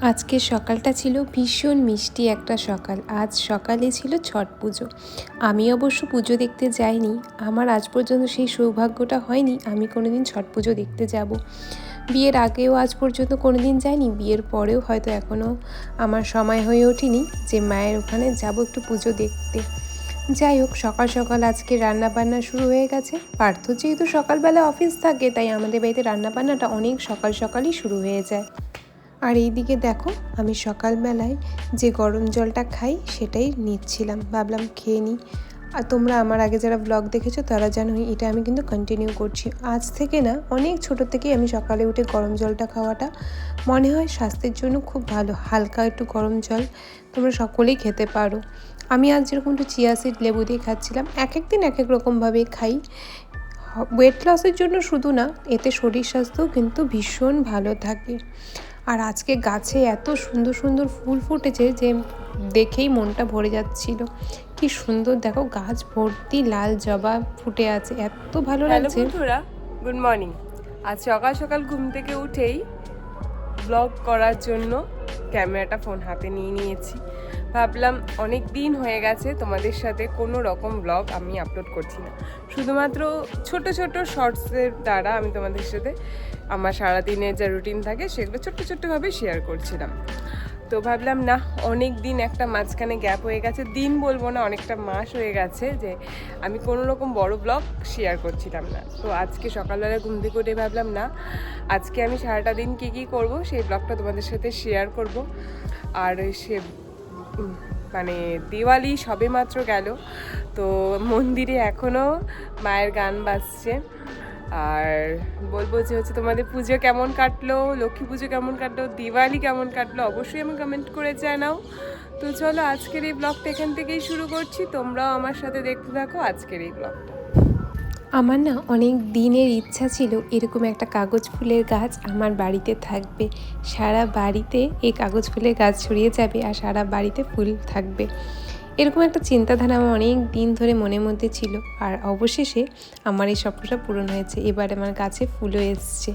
আজকের সকালটা ছিল ভীষণ মিষ্টি একটা সকাল। আজ সকালে ছিল ছট পুজো। আমি অবশ্য পুজো দেখতে যাইনি। আমার আজ পর্যন্ত সেই সৌভাগ্যটা হয়নি আমি কোনোদিন ছট পুজো দেখতে যাব। বিয়ের আগেও আজ পর্যন্ত কোনো দিন যাইনি। বিয়ের পরেও হয়তো এখনও আমার সময় হয়ে ওঠেনি যে মায়ের ওখানে যাব একটু পুজো দেখতে। যাই হোক, সকাল সকাল আজকে রান্না বান্না শুরু হয়ে গেছে। পার্থ যেহেতু সকালবেলা অফিস থাকে, তাই আমাদের বাড়িতে রান্না বান্নাটা অনেক সকাল সকালই শুরু হয়ে যায়। আর এইদিকে দেখো, আমি সকালবেলায় যে গরম জলটা খাই সেটাই নিচ্ছিলাম। ভাবলাম খেয়ে নিই। আর তোমরা আমার আগে যারা ব্লগ দেখেছ তারা জানোই, এটা আমি কিন্তু কন্টিনিউ করছি। আজ থেকে না, অনেক ছোট থেকেই আমি সকালে উঠে গরম জলটা খাওয়াটা মনে হয় স্বাস্থ্যের জন্য খুব ভালো। হালকা একটু গরম জল তোমরা সকলেই খেতে পারো। আমি আজ যেরকম একটু চিয়া সিড লেবু দিয়ে খাচ্ছিলাম এক এক দিন এক এক রকমভাবে খাই ওয়েট লসের জন্য শুধু না, এতে শরীর স্বাস্থ্যও কিন্তু ভীষণ ভালো থাকে। আর আজকে গাছে এত সুন্দর সুন্দর ফুল ফুটেছে যে দেখেই মনটা ভরে যাচ্ছিল। কি সুন্দর দেখো গাছ ভর্তি লাল জবা ফুটে আছে এত ভালো লাগছে। বন্ধুরা গুড মর্নিং আজ সকাল সকাল ঘুম থেকে উঠেই ব্লগ করার জন্য ক্যামেরাটা ফোন হাতে নিয়ে নিয়েছি। ভাবলাম অনেক দিন হয়ে গেছে তোমাদের সাথে কোনো রকম ব্লগ আমি আপলোড করছি না। শুধুমাত্র ছোট ছোট শর্টসের দ্বারা আমি তোমাদের সাথে আমার সারাদিনের যা রুটিন থাকে সেগুলো ছোট্ট ছোট্টভাবে শেয়ার করছিলাম। তো ভাবলাম না অনেক দিন একটা মাঝখানে গ্যাপ হয়ে গেছে। দিন বলব না, অনেকটা মাস হয়ে গেছে যে আমি কোনো রকম বড় ব্লগ শেয়ার করছিলাম না। তো আজকে সকালবেলা ঘুম থেকে উঠে ভাবলাম না আজকে আমি সারাটা দিন কী কী করব, সেই ব্লগটা তোমাদের সাথে শেয়ার করব। আর সে মানে দেওয়ালি সবে মাত্র গেল, তো মন্দিরে এখনও মায়ের গান বাজছে। আর বলব যে হচ্ছে তোমাদের পুজো কেমন কাটলো, লক্ষ্মী পুজো কেমন কাটলো, দিওয়ালি কেমন কাটলো, অবশ্যই আমি কমেন্ট করে জানাও। তো চলো আজকের এই ব্লগটা এখান থেকেই শুরু করছি, তোমরাও আমার সাথে দেখতে থাকো আজকের এই ব্লগটা আমার না অনেক দিনের ইচ্ছা ছিল এরকম একটা কাগজ ফুলের গাছ আমার বাড়িতে থাকবে। সারা বাড়িতে এই কাগজ ফুলের গাছ ছড়িয়ে যাবে আর সারা বাড়িতে ফুল থাকবে। এরকম একটা চিন্তাধারা আমার অনেক দিন ধরে মনের মধ্যে ছিল আর অবশেষে আমার এই স্বপ্নটা পূরণ হয়েছে। এবার আমার গাছে ফুলও এসছে।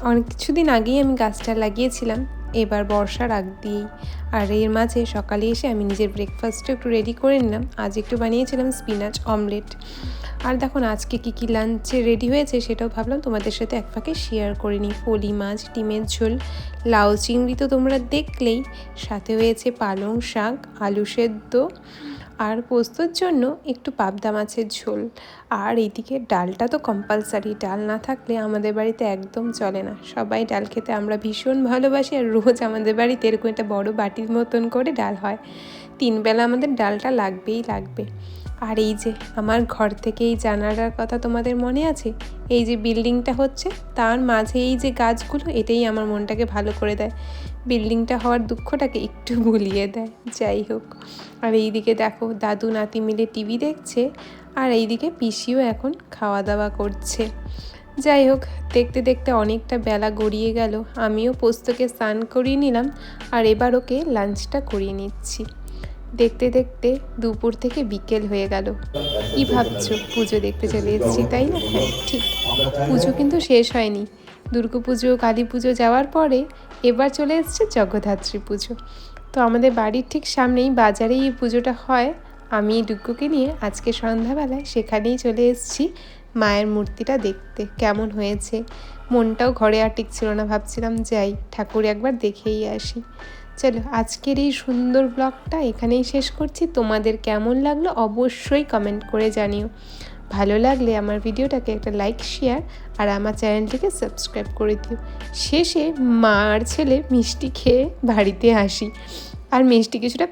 অনেক কিছুদিন আগেই আমি গাছটা লাগিয়েছিলাম। এবার বর্ষার আগ দিয়েই। আর এর মাঝে সকালে এসে আমি নিজের ব্রেকফাস্টটা একটু রেডি করে নিলাম। আজ একটু বানিয়েছিলাম স্পিনাচ অমলেট আর দেখুন আজকে কী কী লাঞ্চে রেডি হয়েছে সেটাও ভাবলাম তোমাদের সাথে এক ফাঁকে শেয়ার করে নিই। পলি মাছ, ডিমের ঝোল, লাউ চিংড়ি তো তোমরা দেখলেই। সাথে হয়েছে পালং শাক, আলু সেদ্ধ আর পোস্তর জন্য একটু পাবদা মাছের ঝোল। আর এইদিকে ডালটা তো কম্পালসারি ডাল না থাকলে আমাদের বাড়িতে একদম চলে না। সবাই ডাল খেতে আমরা ভীষণ ভালোবাসি আর রোজ আমাদের বাড়িতে এরকম একটা বড় বাটির মতন করে ডাল হয়। তিন বেলা আমাদের ডালটা লাগবেই লাগবে। আর এই যে আমার ঘর থেকে এই জানালার কথা তোমাদের মনে আছে? এই যে বিল্ডিংটা হচ্ছে, তার মাঝে এই যে গাছগুলো, এটাই আমার মনটাকে ভালো করে দেয়। বিল্ডিংটা হওয়ার দুঃখটাকে একটু ভুলিয়ে দেয়। যাই হোক, আর এইদিকে দেখো, দাদু নাতি মিলে টিভি দেখছে, আর এইদিকে পিসিও এখন খাওয়া দাওয়া করছে। যাই হোক, দেখতে দেখতে অনেকটা বেলা গড়িয়ে গেল। আমিও পোস্তকে স্নান করিয়ে নিলাম, আর এবার ওকে লাঞ্চটা করিয়ে নিচ্ছি। দেখতে দেখতে দুপুর থেকে বিকেল হয়ে গেল। কি ভাবছ? পুজো দেখতে চলে এসেছি, তাই না? হ্যাঁ ঠিক। পুজো কিন্তু শেষ হয়নি। দুর্গা পুজো, কালী পুজো যাওয়ার পরে এবার চলে এসছে জগদ্ধাত্রী পুজো। তো আমাদের বাড়ির ঠিক সামনেই বাজারেই এই পুজোটা হয়। আমি ডুগ্গুকে নিয়ে আজকে সন্ধ্যাবেলায় সেখানেই চলে এসেছি মায়ের মূর্তিটা দেখতে। কেমন হয়েছে? মনটাও ঘরে আর টিকছিল না, ভাবছিলাম যাই, ঠাকুর একবার দেখেই আসি। চলো, আজকের এই সুন্দর ব্লগটা এখানেই শেষ করছি। তোমাদের কেমন লাগল অবশ্যই কমেন্ট করে জানিও। ভালো লাগলে আমার ভিডিওটাকে একটা লাইক শেয়ার আর আমার চ্যানেলটিকে সাবস্ক্রাইব করে দিও। শেষে মা আর ছেলে মিষ্টি খেয়ে বাড়িতে আসি। আর মিষ্টি কিছুটা